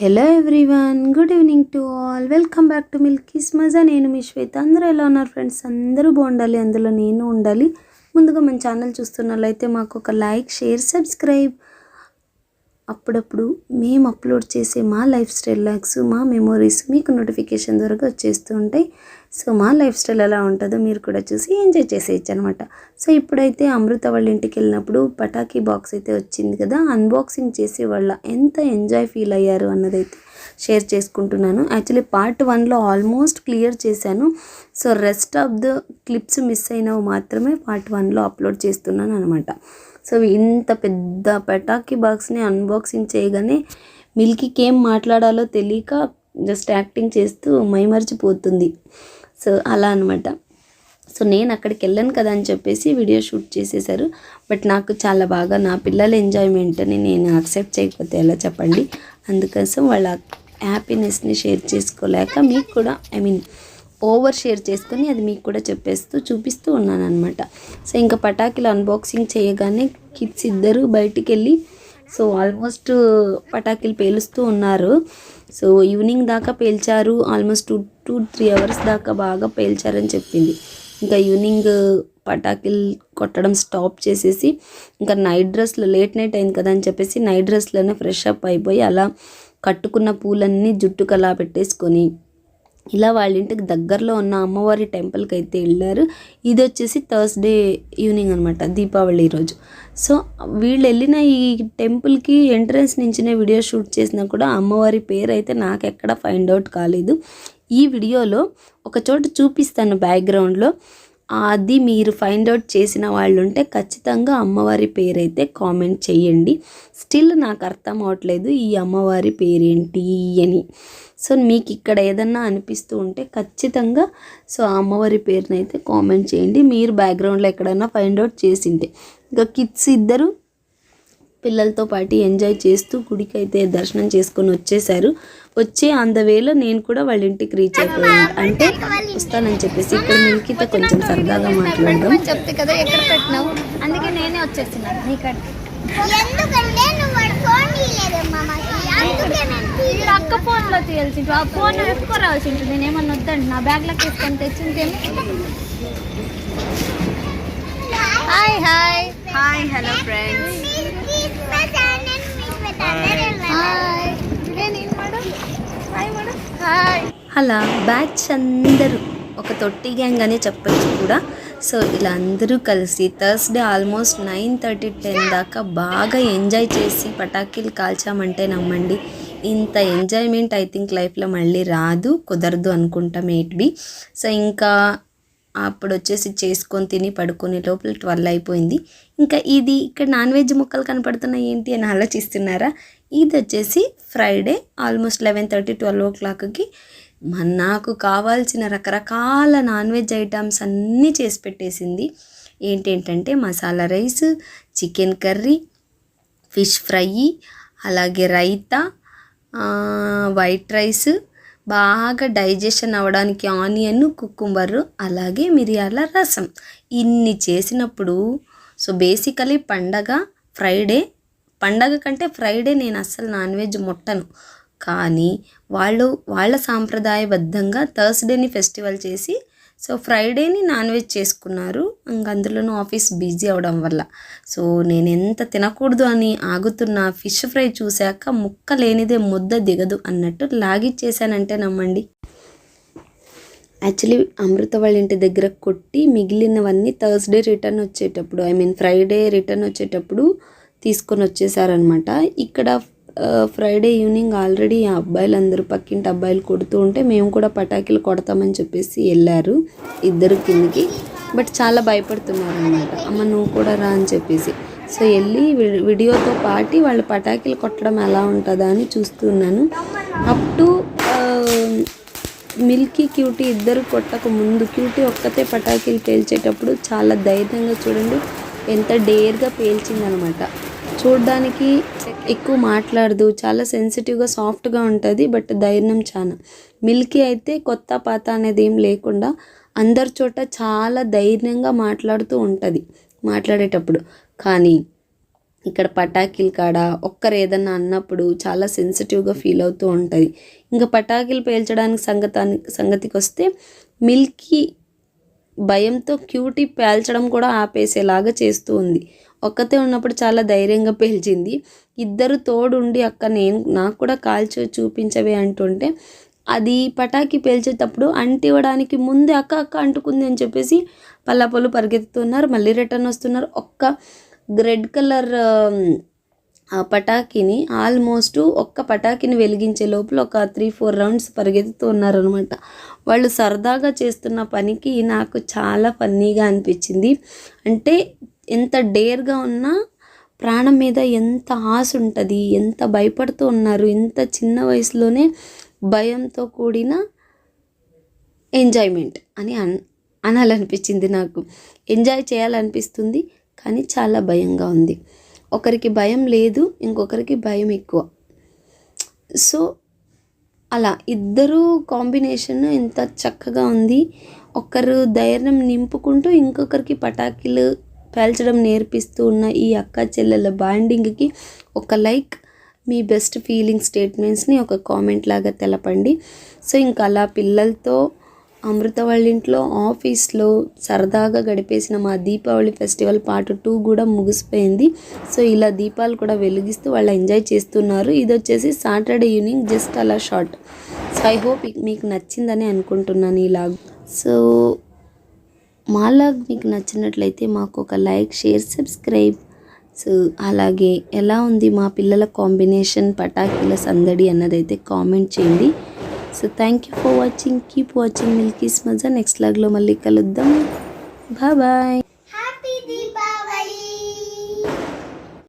Hello everyone good evening to all welcome back to Milkies Maza నేను మీ శ్వేత. అందరూ ఎలా ఉన్నారు ఫ్రెండ్స్ అందరూ బాగుండాలి అందులో నేను ఉండాలి. ముందుగా మన ఛానల్ చూస్తున్నట్లయితే మాకు ఒక లైక్ షేర్ సబ్స్క్రైబ్ అప్పుడప్పుడు మేము అప్లోడ్ చేసే మా లైఫ్ స్టైల్ లాగ్స్ మా మెమోరీస్ మీకు నోటిఫికేషన్ ద్వారా వచ్చేస్తూ ఉంటాయి. సో మా లైఫ్ స్టైల్ ఎలా ఉంటుందో మీరు కూడా చూసి ఎంజాయ్ చేసేయచ్చు అనమాట సో ఇప్పుడైతే అమృత వాళ్ళ ఇంటికి వెళ్ళినప్పుడు పటాకీ బాక్స్ అయితే వచ్చింది కదా అన్బాక్సింగ్ చేసే వాళ్ళ ఎంత ఎంజాయ్ ఫీల్ అయ్యారు అన్నదైతే షేర్ చేసుకుంటున్నాను. యాక్చువల్లీ పార్ట్ వన్లో ఆల్మోస్ట్ క్లియర్ చేశాను. So rest of the clips miss అయినవి మాత్రమే పార్ట్ వన్లో అప్లోడ్ చేస్తున్నాను అనమాట సో ఇంత పెద్ద పటాకీ బాక్స్ని అన్బాక్సింగ్ చేయగానే మిల్కీకి ఏం మాట్లాడాలో తెలియక జస్ట్ యాక్టింగ్ చేస్తూ మైమర్చిపోతుంది. సో అలా అనమాట సో నేను అక్కడికి వెళ్ళాను కదా అని చెప్పేసి వీడియో షూట్ చేసేసారు. బట్ నాకు చాలా బాగా నా పిల్లల ఎంజాయ్మెంట్ని నేను యాక్సెప్ట్ చేయకపోతే ఎలా చెప్పండి? అందుకోసం వాళ్ళ హ్యాపీనెస్ని షేర్ చేసుకోలేక మీకు కూడా ఐ మీన్ ఓవర్ షేర్ చేసుకొని అది మీకు కూడా చెప్పేస్తూ చూపిస్తూ ఉన్నాను అనమాట సో ఇంకా పటాకులు అన్బాక్సింగ్ చేయగానే కిడ్స్ ఇద్దరు బయటికి వెళ్ళి సో ఆల్మోస్ట్ పటాకులు పేలుస్తూ ఉన్నారు. సో ఈవినింగ్ దాకా పేల్చారు. Almost two two three hours దాకా బాగా పేల్చారని చెప్పింది. ఇంకా ఈవినింగ్ పటాకులు కొట్టడం స్టాప్ చేసేసి ఇంకా నైట్ డ్రెస్లు లేట్ నైట్ అయింది కదా అని చెప్పేసి నైట్ డ్రెస్లోనే ఫ్రెష్ అప్ అయిపోయి అలా కట్టుకున్న పూలన్నీ జుట్టుకు అలా పెట్టేసుకొని ఇలా వాళ్ళ ఇంటికి దగ్గరలో ఉన్న అమ్మవారి టెంపుల్కి అయితే వెళ్ళారు. ఇది వచ్చేసి థర్స్డే ఈవినింగ్ అనమాట దీపావళి రోజు. సో వీళ్ళు వెళ్ళిన ఈ టెంపుల్కి ఎంట్రన్స్ నుంచినే వీడియో షూట్ చేసినా కూడా అమ్మవారి పేరు అయితే నాకు ఎక్కడ ఫైండ్ అవుట్ కాలేదు. ఈ వీడియోలో ఒక చోట చూపిస్తాను బ్యాక్గ్రౌండ్లో. అది మీరు ఫైండ్ అవుట్ చేసిన వాళ్ళు ఉంటే ఖచ్చితంగా అమ్మవారి పేరైతే కామెంట్ చేయండి. స్టిల్ నాకు అర్థం అవట్లేదు ఈ అమ్మవారి పేరేంటి అని. సో మీకు ఇక్కడ ఏదన్నా అనిపిస్తూ ఉంటే ఖచ్చితంగా సో ఆ అమ్మవారి పేరునైతే కామెంట్ చేయండి. మీరు బ్యాక్గ్రౌండ్లో ఎక్కడైనా ఫైండ్ అవుట్ చేసింటే. ఇంకా కిడ్స్ ఇద్దరు పిల్లలతో పాటు ఎంజాయ్ చేస్తూ గుడికి అయితే దర్శనం చేసుకొని వచ్చేసారు వచ్చే ఆన్ ద వేలో నేను కూడా వాళ్ళ ఇంటికి రీచ్ అయిపోయాను అంటే వస్తానని చెప్పేసి ఇక్కడ మిల్కీతో కొంచెం సరదాగా మాట్లాడదాం చెప్తే కదా ఎక్కడ పెట్టినావు అందుకే నేనే వచ్చేస్తున్నాను నీ కాడికి ఎందుకంటే నువ్వు వాడు ఫోన్ నేను అక్క ఫోన్లో తీయాల్సి ఆ ఫోన్ ఎత్తుకోరాల్సి ఉంటుంది నేను ఏమన్నా వద్దండి నా బ్యాగ్లోకి వేసుకొని తెచ్చిందేమో hi hi hi hello friends అలా బ్యాచ్ అందరూ ఒక తొట్టి గ్యాంగ్ అనే చెప్పచ్చు కూడా. సో ఇలా అందరూ కలిసి Thursday almost nine thirty ten దాకా బాగా ఎంజాయ్ చేసి పటాకీలు కాల్చామంటే నమ్మండి. ఇంత ఎంజాయ్మెంట్ ఐ థింక్ లైఫ్లో మళ్ళీ రాదు కుదరదు అనుకుంటా బి సో ఇంకా అప్పుడు వచ్చేసి చేసుకొని తిని పడుకునే లోపల ట్వెల్వ్ అయిపోయింది. ఇంకా ఇది ఇక్కడ నాన్ వెజ్ ముక్కలు కనపడుతున్నాయి ఏంటి అని ఆలోచిస్తున్నారా? ఇది వచ్చేసి Friday almost eleven thirty twelve ఓ క్లాక్కి నాకు కావాల్సిన రకరకాల నాన్ వెజ్ ఐటమ్స్ అన్నీ చేసి పెట్టేసింది. ఏంటేంటంటే masala rice chicken curry fish fry అలాగే రైతా వైట్ రైస్ బాగా డైజెషన్ అవ్వడానికి ఆనియన్ కుకుంబర్ అలాగే మిరియాల రసం. ఇన్ని చేసినప్పుడు సో బేసికలీ పండగ ఫ్రైడే. పండగ కంటే ఫ్రైడే నేను అస్సలు నాన్ వెజ్ ముట్టను. కానీ వాళ్ళు వాళ్ళ సాంప్రదాయబద్ధంగా థర్స్డేని ఫెస్టివల్ చేసి సో ఫ్రైడేని నాన్ వెజ్ చేసుకున్నారు. ఇంక అందులోనూ ఆఫీస్ బిజీ అవడం వల్ల. సో నేను ఎంత తినకూడదు అని ఆగుతున్న ఫిష్ ఫ్రై చూశాక ముక్క లేనిదే ముద్ద దిగదు అన్నట్టు లాగిచ్చేసానంటే నమ్మండి. యాక్చువల్లీ అమృత వాళ్ళ ఇంటి దగ్గర కొట్టి మిగిలినవన్నీ థర్స్డే రిటర్న్ వచ్చేటప్పుడు ఐ మీన్ ఫ్రైడే రిటర్న్ వచ్చేటప్పుడు తీసుకొని వచ్చేసారనమాట. ఇక్కడ ఫ్రైడే ఈవినింగ్ ఆల్రెడీ ఆ అబ్బాయిలు అందరూ పక్కింటి అబ్బాయిలు కొడుతూ ఉంటే మేము కూడా పటాకీలు కొడతామని చెప్పేసి వెళ్ళారు. ఇద్దరు కిందకి బట్ చాలా భయపడుతున్నారు అనమాట అమ్మ నువ్వు కూడా రా అని చెప్పేసి. సో వెళ్ళి వీడియోతో పాటి వాళ్ళు పటాకీలు కొట్టడం ఎలా ఉంటుందా అని చూస్తున్నాను అప్ టు మిల్కీ క్యూటీ ఇద్దరు కొట్టక ముందు క్యూటీ ఒక్కతే పటాకీలు పేల్చేటప్పుడు చాలా ధైర్యంగా చూడండి ఎంత డేర్గా పేల్చిందనమాట చూడ్డానికి ఎక్కువ మాట్లాడదు చాలా సెన్సిటివ్గా సాఫ్ట్గా ఉంటుంది బట్ ధైర్యం చాలా మిల్కీ అయితే కొత్త పాత అనేది ఏం లేకుండా అందరి చోట చాలా ధైర్యంగా మాట్లాడుతూ ఉంటుంది మాట్లాడేటప్పుడు. కానీ ఇక్కడ పటాకీలు కాడ ఒక్కరు ఏదన్నా అన్నప్పుడు చాలా సెన్సిటివ్గా ఫీల్ అవుతూ ఉంటుంది. ఇంకా పటాకీలు పేల్చడానికి సంగతానికి సంగతికి వస్తే మిల్కీ భయంతో క్యూటీ పేల్చడం కూడా ఆపేసేలాగా చేస్తూ ఉంది. ఒక్కతే ఉన్నప్పుడు చాలా ధైర్యంగా పేల్చింది. ఇద్దరు తోడుండి అక్క నేను నాకు కూడా కాల్చి చూపించవే అంటుంటే అది పటాకి పేల్చేటప్పుడు అంటివ్వడానికి ముందే అక్క అక్క అంటుకుంది అని చెప్పేసి పల్లాపొలు పరిగెత్తుతున్నారు. మళ్ళీ రిటర్న్ వస్తున్నారు. ఒక్క రెడ్ కలర్ ఆ పటాకీని ఆల్మోస్ట్ ఒక్క పటాకీని వెలిగించే లోపల ఒక త్రీ ఫోర్ రౌండ్స్ పరిగెత్తుతూ ఉన్నారనమాట వాళ్ళు సరదాగా చేస్తున్న పనికి నాకు చాలా ఫన్నీగా అనిపించింది. అంటే ఎంత డేర్గా ఉన్నా ప్రాణం మీద ఎంత ఆశ ఉంటుంది ఎంత భయపడుతూ ఉన్నారు ఇంత చిన్న వయసులోనే భయంతో కూడిన ఎంజాయ్మెంట్ అని అన్ అనాలనిపించింది నాకు. ఎంజాయ్ చేయాలనిపిస్తుంది కానీ చాలా భయంగా ఉంది. ఒకరికి భయం లేదు ఇంకొకరికి భయం ఎక్కువ. సో అలా ఇద్దరు కాంబినేషన్ ఎంత చక్కగా ఉంది. ఒకరు ధైర్యం నింపుకుంటూ ఇంకొకరికి పటాకీలు పేల్చడం నేర్పిస్తూ ఉన్న ఈ అక్క చెల్లెల బాండింగ్కి ఒక లైక్ మీ బెస్ట్ ఫీలింగ్ స్టేట్మెంట్స్ని ఒక కామెంట్ లాగా తెలపండి. సో ఇంకా అలా పిల్లలతో అమృత వాళ్ళ ఇంట్లో ఆఫీస్లో సరదాగా గడిపేసిన మా దీపావళి ఫెస్టివల్ పార్ట్ టూ కూడా ముగిసిపోయింది. సో ఇలా దీపాలు కూడా వెలిగిస్తూ వాళ్ళు ఎంజాయ్ చేస్తున్నారు. ఇది వచ్చేసి సాటర్డే ఈవినింగ్ జస్ట్ అలా షార్ట్. సో ఐ హోప్ మీకు నచ్చిందని అనుకుంటున్నాను ఇలా సో మా లాగ్ మీకు నచ్చినట్లయితే మాకు ఒక లైక్ షేర్ సబ్స్క్రైబ్. సో అలాగే ఎలా ఉంది మా పిల్లల కాంబినేషన్ పటాకీల సందడి అన్నదైతే కామెంట్ చేయండి. So thank you for watching keep watching Milkies Maza next లాగ్లో మళ్ళీ కలుద్దాం. బాయ్